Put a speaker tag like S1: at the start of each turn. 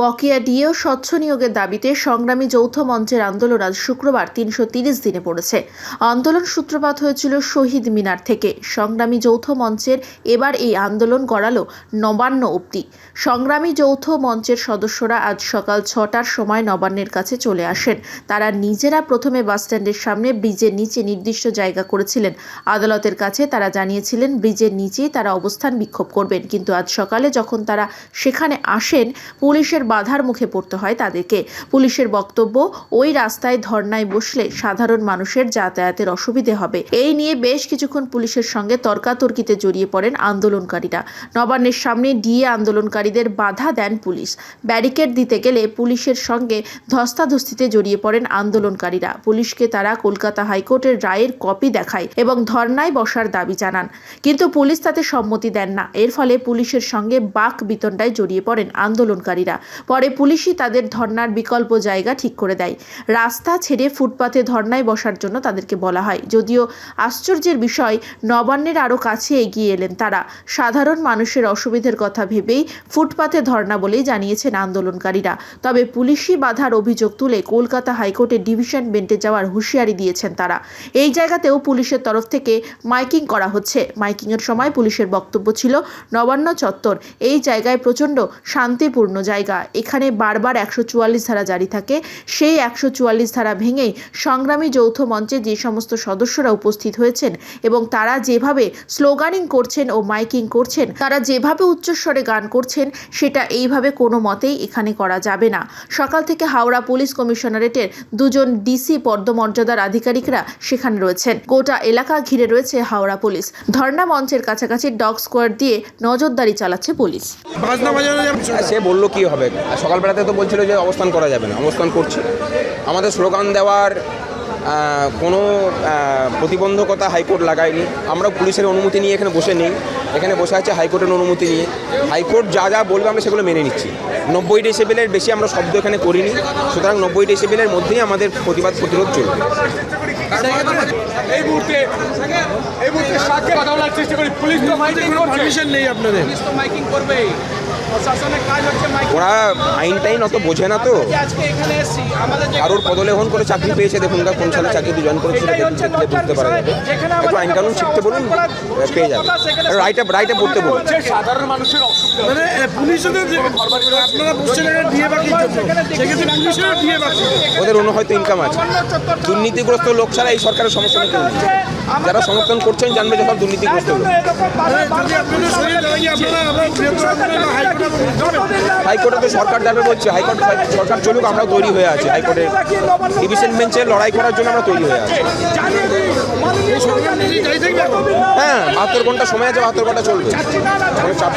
S1: বকেয়া ডিএও স্বচ্ছ নিয়োগের দাবিতে সংগ্রামী যৌথ মঞ্চের আন্দোলন আজ শুক্রবার তিনশো তিরিশ দিনে পড়েছে। আন্দোলন সূত্রপাত হয়েছিল শহীদ মিনার থেকে। সংগ্রামী যৌথ মঞ্চের এবার এই আন্দোলন গড়ালো নবান্ন অবধি। সংগ্রামী যৌথ মঞ্চের সদস্যরা আজ সকাল ছটার সময় নবান্নের কাছে চলে আসেন। তারা নিজেরা প্রথমে বাসস্ট্যান্ডের সামনে ব্রিজের নিচে নির্দিষ্ট জায়গা করেছিলেন। আদালতের কাছে তারা জানিয়েছিলেন, ব্রিজের নিচেই তারা অবস্থান বিক্ষোভ করবেন। কিন্তু আজ সকালে যখন তারা সেখানে আসেন, পুলিশের বাধার মুখে পড়তে হয় তাদেরকে। পুলিশের বক্তব্য, ওই রাস্তায় ধর্নায় বসলে সাধারণ মানুষের যাতায়াতের অসুবিধে হবে। এই নিয়ে বেশ কিছুক্ষণ পুলিশের সঙ্গে তর্কাতর্কিতে জড়িয়ে পড়েন আন্দোলনকারীরা। নবান্নের সামনে ডিএ আন্দোলনকারীদের বাধা দেন পুলিশ। ব্যারিকেড দিতে গেলে পুলিশের সঙ্গে ধস্তাধস্তিতে জড়িয়ে পড়েন আন্দোলনকারীরা। পুলিশকে তারা কলকাতা হাইকোর্টের রায়ের কপি দেখায় এবং ধর্নায় বসার দাবি জানান। কিন্তু পুলিশ তাতে সম্মতি দেন না। এর ফলে পুলিশের সঙ্গে বাক বিতণ্ডায় জড়িয়ে পড়েন আন্দোলনকারীরা। পরে পুলিশই তাদের ধর্নার বিকল্প জায়গা ঠিক করে দেয়। রাস্তা ছেড়ে ফুটপাথে ধর্নায় বসার জন্য তাদেরকে বলা হয়। যদিও আশ্চর্যের বিষয়, নবান্নের আরও কাছে এগিয়ে এলেন তারা। সাধারণ মানুষের অসুবিধের কথা ভেবেই ফুটপাথে ধর্না বলেই জানিয়েছেন আন্দোলনকারীরা। তবে পুলিশি বাধার অভিযোগ তুলে কলকাতা হাইকোর্টের ডিভিশন বেঞ্চে যাওয়ার হুঁশিয়ারি দিয়েছেন তারা। এই জায়গাতেও পুলিশের তরফ থেকে মাইকিং করা হচ্ছে। মাইকিংয়ের সময় পুলিশের বক্তব্য ছিল, নবান্ন চত্বর। এই জায়গায় প্রচণ্ড শান্তিপূর্ণ জায়গা। এখানে বারবার একশো চুয়াল্লিশ ধারা জারি থাকে। সেই একশো চুয়াল্লিশ ধারা ভেঙেই সংগ্রামী যৌথ মঞ্চে যে সমস্ত সদস্যরা উপস্থিত হয়েছেন এবং তারা যেভাবে স্লোগানিং করছেন ও মাইকিং করছেন তারা যেভাবে উচ্চস্বরে গান করছেন সেটা এইভাবে কোনো মতেই এখানে করা যাবে না। সকাল থেকে হাওড়া পুলিশ কমিশনারেটের দুজন ডিসি পদমর্যাদার আধিকারিকরা সেখানে রয়েছেন। গোটা এলাকা ঘিরে রয়েছে হাওড়া পুলিশ। ধর্ণা মঞ্চের কাছাকাছি ডগ স্কোয়াড দিয়ে নজরদারি চালাচ্ছে পুলিশ।
S2: সে বলল কি হবে? আর সকালবেলাতে তো বলছিল যে অবস্থান করা যাবে না অবস্থান করছি। আমাদের স্লোগান দেওয়ার কোনো প্রতিবন্ধকতা হাইকোর্ট লাগায়নি। আমরা পুলিশের অনুমতি নিয়ে এখানে বসে নেই। এখানে বসে আছে হাইকোর্টের অনুমতি নিয়ে। হাইকোর্ট যা যা বলবে আমরা সেগুলো মেনে নিচ্ছি। নব্বই ডেসিবেলের বেশি আমরা শব্দ এখানে করিনি। সুতরাং নব্বই ডেসিবেলের মধ্যেই আমাদের প্রতিবাদ প্রতিরোধ চলবে।
S3: এই মুহূর্তে এই মুহূর্তে সাথে কথা বলার চেষ্টা করি। পুলিশ তো মাইকিং করছে। পারমিশন নেই আপনাদের।
S4: পুলিশ তো মাইকিং করবেই। প্রশাসনের কাজ হচ্ছে মাইকিং
S2: ওরা আইন টাইন অত বোঝে না তো।
S4: যে আজকে এখানে এসেছি। আমাদের যে
S2: কারোর পদলেখন করে চাকরি পেয়েছে দেখুন না কোন সালে চাকরি জয়েন করেছিল বুঝতে পারা যাবে। একটু আইন কানুন শিখতে বলুন পেয়ে যাবে। রাইটে রাইটে পড়তে বলুন।
S3: সাধারণ মানুষের মানে পুলিশও তো যে- আপনারা বসছেন দিয়ে বাকি সেক্ষেত্রে পুলিশেরও দিয়ে বাকি
S2: ওদের অন্য হয়তো ইনকাম আছে। দুর্নীতিগ্রস্ত লোক ছাড়া এই সরকারের সমস্যা নেই যারা সমর্থন করছেন জানবে যে সব দুর্নীতিগ্রস্ত
S3: হাইকোর্টে
S2: তো সরকার যাবে বলছে, হাইকোর্ট সরকার চলুক, আমরা তৈরি হয়ে আছি হাইকোর্টে ডিভিশন বেঞ্চে লড়াই করার জন্য আমরা তৈরি হয়ে আছি? হ্যাঁ বাহাত্তর ঘণ্টা সময় আছে, বাহাত্তর ঘণ্টা চলবে চাপ।